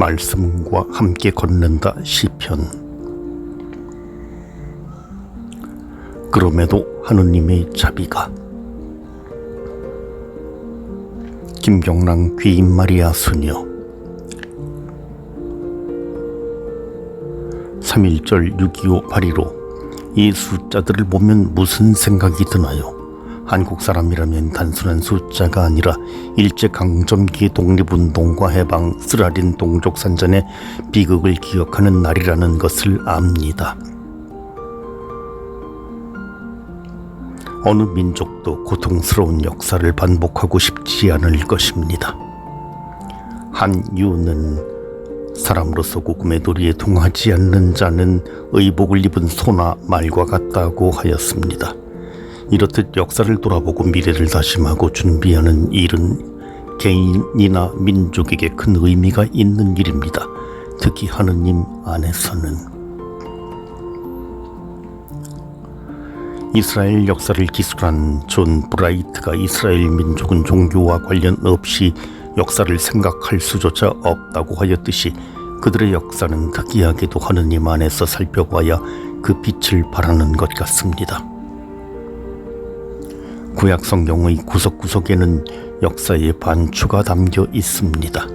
말씀과 함께 걷는다 시편 그럼에도 하느님의 자비가 김경랑 귀인 마리아 수녀 3.1절 6.25 8.15 이 숫자들을 보면 무슨 생각이 드나요? 한국 사람이라면 단순한 숫자가 아니라 일제강점기 독립운동과 해방 쓰라린 동족산전의 비극을 기억하는 날이라는 것을 압니다. 어느 민족도 고통스러운 역사를 반복하고 싶지 않을 것입니다. 한유는 사람으로서 고금의 도리에 동하지 않는 자는 의복을 입은 소나 말과 같다고 하였습니다. 이렇듯 역사를 돌아보고 미래를 다짐하고 준비하는 일은 개인이나 민족에게 큰 의미가 있는 일입니다. 특히 하느님 안에서는 이스라엘 역사를 기술한 존 브라이트가 이스라엘 민족은 종교와 관련 없이 역사를 생각할 수조차 없다고 하였듯이 그들의 역사는 특이하게도 하느님 안에서 살펴봐야 그 빛을 발하는 것 같습니다. 구약 성경의 구석구석에는 역사의 반추가 담겨 있습니다.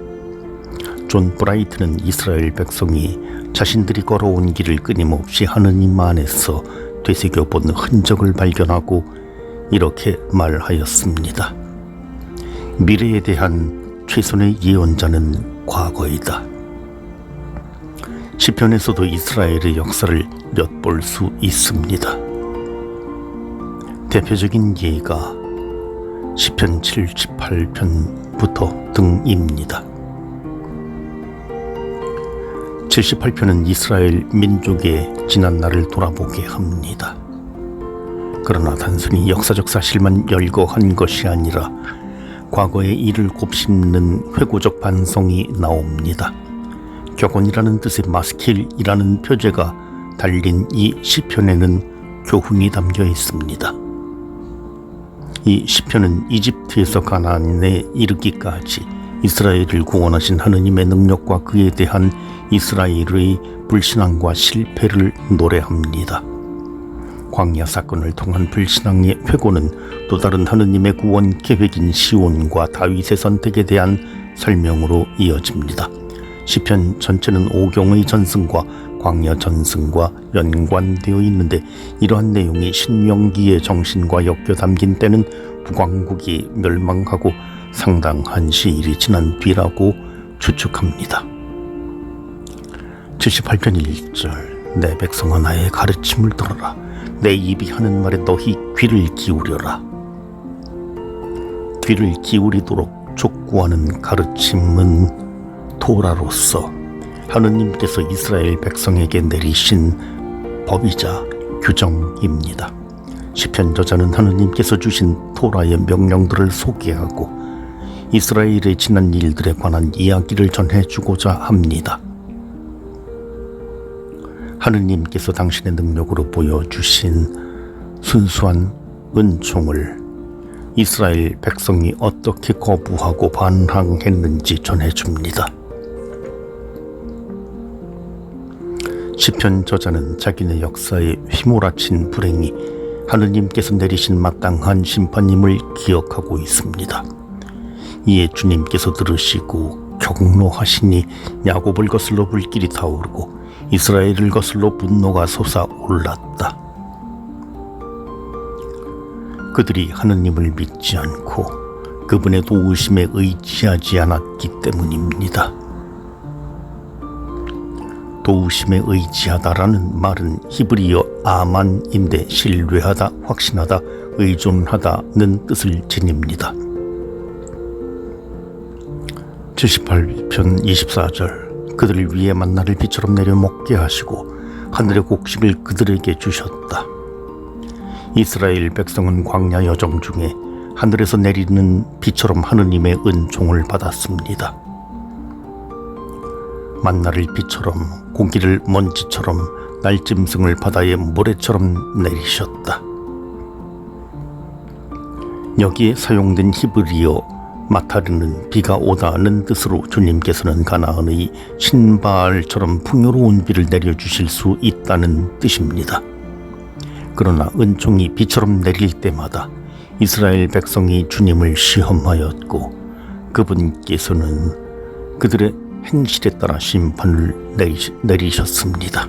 존 브라이트는 이스라엘 백성이 자신들이 걸어온 길을 끊임없이 하느님 안에서 되새겨본 흔적을 발견하고 이렇게 말하였습니다. 미래에 대한 최선의 예언자는 과거이다. 시편에서도 이스라엘의 역사를 엿볼 수 있습니다. 대표적인 예가 시편 78편부터 등입니다. 78편은 이스라엘 민족의 지난 날을 돌아보게 합니다. 그러나 단순히 역사적 사실만 열거한 것이 아니라 과거의 일을 곱씹는 회고적 반성이 나옵니다. 격언이라는 뜻의 마스킬이라는 표제가 달린 이 시편에는 교훈이 담겨 있습니다. 이 시편은 이집트에서 가나안에 이르기까지 이스라엘을 구원하신 하느님의 능력과 그에 대한 이스라엘의 불신앙과 실패를 노래합니다. 광야 사건을 통한 불신앙의 회고는 또 다른 하느님의 구원 계획인 시온과 다윗의 선택에 대한 설명으로 이어집니다. 시편 전체는 오경의 전승과 광야 전승과 연관되어 있는데 이러한 내용이 신명기의 정신과 엮여 담긴 때는 북왕국이 멸망하고 상당한 시일이 지난 뒤라고 추측합니다. 78편 1절 내 백성아 나의 가르침을 들어라 내 입이 하는 말에 너희 귀를 기울여라 귀를 기울이도록 촉구하는 가르침은 토라로서 하느님께서 이스라엘 백성에게 내리신 법이자 규정입니다. 시편 저자는 하느님께서 주신 토라의 명령들을 소개하고 이스라엘의 지난 일들에 관한 이야기를 전해주고자 합니다. 하느님께서 당신의 능력으로 보여주신 순수한 은총을 이스라엘 백성이 어떻게 거부하고 반항했는지 전해줍니다. 시편 저자는 자기네 역사에 휘몰아친 불행이 하느님께서 내리신 마땅한 심판임을 기억하고 있습니다. 이에 주님께서 들으시고 경로하시니 야곱을 거슬러 불길이 타오르고 이스라엘을 거슬러 분노가 솟아올랐다. 그들이 하느님을 믿지 않고 그분의 도우심에 의지하지 않았기 때문입니다. 도우심에 의지하다라는 말은 히브리어 아만인데 신뢰하다, 확신하다, 의존하다는 뜻을 지닙니다. 78편 24절 그들을 위해 만나를 비처럼 내려 먹게 하시고 하늘의 곡식을 그들에게 주셨다. 이스라엘 백성은 광야 여정 중에 하늘에서 내리는 비처럼 하느님의 은총을 받았습니다. 만나를 비처럼 공기를 먼지처럼 날짐승을 바다의 모래처럼 내리셨다. 여기에 사용된 히브리어 마타르는 비가 오다는 뜻으로 주님께서는 가나안의 신발처럼 풍요로운 비를 내려주실 수 있다는 뜻입니다. 그러나 은총이 비처럼 내릴 때마다 이스라엘 백성이 주님을 시험하였고 그분께서는 그들의 행실에 따라 심판을 내리시, 내리 셨습니다.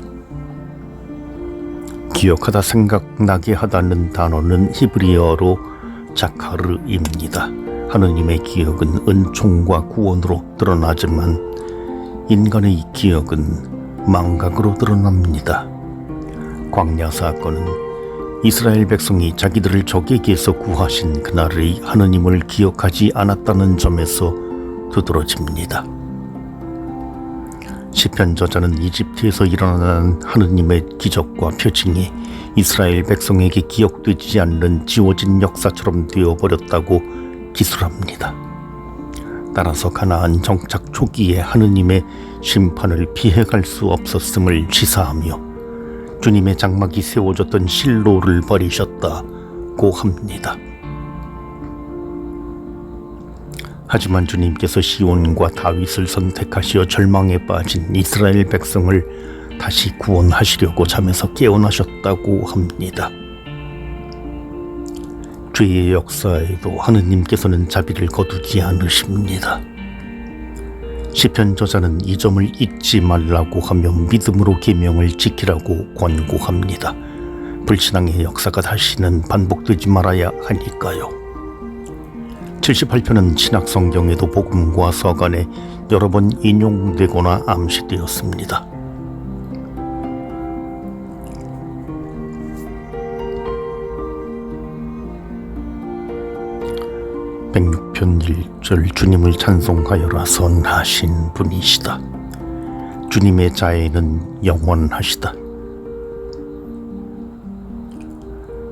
기억하다 생각나게 하다는 단어는 히브리어로 자카르입니다. 하느님의 기억은 은총과 구원으로 드러나지만 인간의 기억은 망각으로 드러납니다. 광야 사건은 이스라엘 백성이 자기들을 적에게서 구하신 그날의 하느님을 기억하지 않았다는 점에서 두드러집니다. 시편 저자는 이집트에서 일어난 하느님의 기적과 표징이 이스라엘 백성에게 기억되지 않는 지워진 역사처럼 되어버렸다고 기술합니다. 따라서 가나안 정착 초기에 하느님의 심판을 피해갈 수 없었음을 시사하며 주님의 장막이 세워졌던 실로를 버리셨다고 합니다. 하지만 주님께서 시온과 다윗을 선택하시어 절망에 빠진 이스라엘 백성을 다시 구원하시려고 잠에서 깨어나셨다고 합니다. 죄의 역사에도 하느님께서는 자비를 거두지 않으십니다. 시편 저자는 이 점을 잊지 말라고 하며 믿음으로 계명을 지키라고 권고합니다. 불신앙의 역사가 다시는 반복되지 말아야 하니까요. 78편은 신약 성경에도 복음과 서간에 여러 번 인용되거나 암시되었습니다. 백육편 1절 주님을 찬송하여라 선하신 분이시다. 주님의 자애는 영원하시다.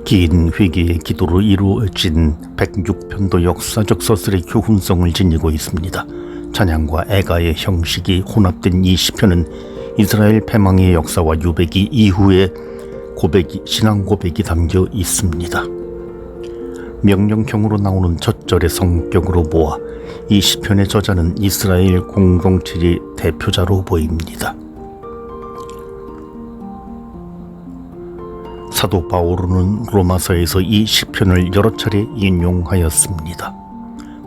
긴 회개의 기도로 이루어진 106편도 역사적 서술의 교훈성을 지니고 있습니다. 찬양과 애가의 형식이 혼합된 이 시편은 이스라엘 패망의 역사와 유배기 이후의 고백이, 신앙 고백이 담겨 있습니다. 명령형으로 나오는 첫 절의 성격으로 보아 이 시편의 저자는 이스라엘 공동체의 대표자로 보입니다. 사도 바오로는 로마서에서 이 시편을 여러 차례 인용하였습니다.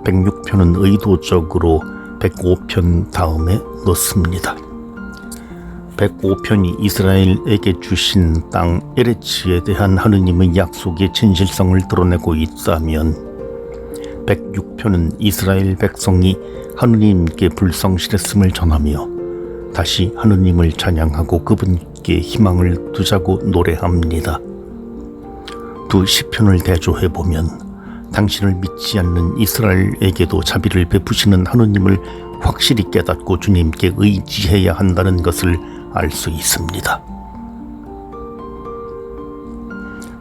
106편은 의도적으로 105편 다음에 넣습니다. 105편이 이스라엘에게 주신 땅 에레치에 대한 하느님의 약속의 진실성을 드러내고 있다면 106편은 이스라엘 백성이 하느님께 불성실했음을 전하며 다시 하느님을 찬양하고 그분께 희망을 두자고 노래합니다. 두 시편을 대조해 보면 당신을 믿지 않는 이스라엘에게도 자비를 베푸시는 하느님을 확실히 깨닫고 주님께 의지해야 한다는 것을 알 수 있습니다.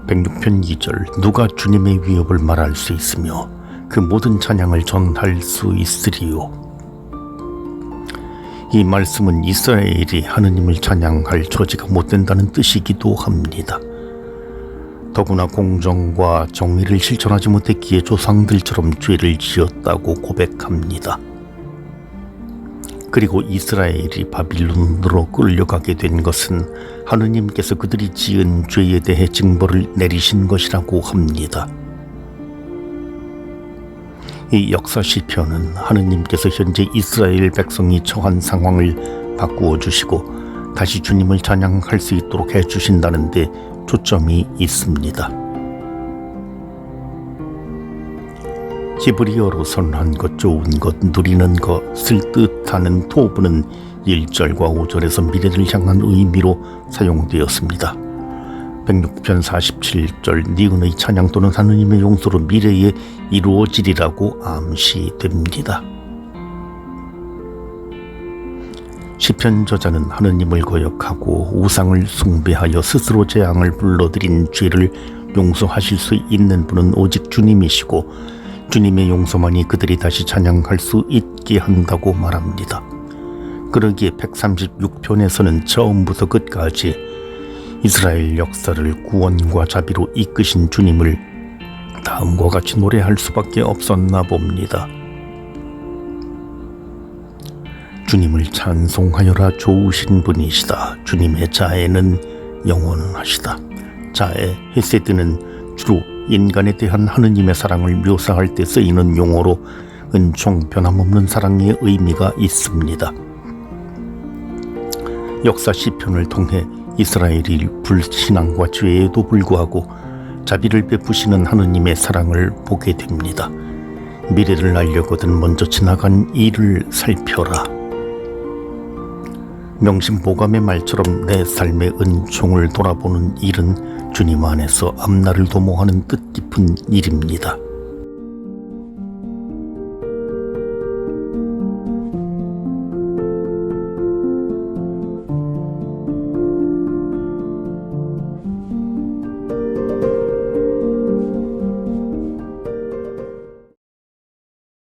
106편 2절 누가 주님의 위협을 말할 수 있으며 그 모든 찬양을 전할 수 있으리요. 이 말씀은 이스라엘이 하느님을 찬양할 처지가 못 된다는 뜻이기도 합니다. 더구나 공정과 정의를 실천하지 못했기에 조상들처럼 죄를 지었다고 고백합니다. 그리고 이스라엘이 바빌론으로 끌려가게 된 것은 하느님께서 그들이 지은 죄에 대해 징벌을 내리신 것이라고 합니다. 이 역사 시편은 하느님께서 현재 이스라엘 백성이 처한 상황을 바꾸어 주시고 다시 주님을 찬양할 수 있도록 해 주신다는데 초점이 있습니다. 히브리어로 선한 것, 좋은 것, 누리는 것을 뜻하는 토부는 1절과 5절에서 미래를 향한 의미로 사용되었습니다. 106편 47절 니은의 찬양 또는 하느님의 용서로 미래에 이루어지리라고 암시됩니다. 시편 저자는 하느님을 거역하고 우상을 숭배하여 스스로 재앙을 불러들인 죄를 용서하실 수 있는 분은 오직 주님이시고 주님의 용서만이 그들이 다시 찬양할 수 있게 한다고 말합니다. 그러기에 136편에서는 처음부터 끝까지 이스라엘 역사를 구원과 자비로 이끄신 주님을 다음과 같이 노래할 수밖에 없었나 봅니다. 주님을 찬송하여라 좋으신 분이시다. 주님의 자애는 영원하시다. 자애 헤세드는 주로 인간에 대한 하느님의 사랑을 묘사할 때 쓰이는 용어로 은총 변함없는 사랑의 의미가 있습니다. 역사 시편을 통해 이스라엘이 불신앙과 죄에도 불구하고 자비를 베푸시는 하느님의 사랑을 보게 됩니다. 미래를 알려거든 먼저 지나간 일을 살펴라. 명심보감의 말처럼 내 삶의 은총을 돌아보는 일은 주님 안에서 앞날을 도모하는 뜻깊은 일입니다.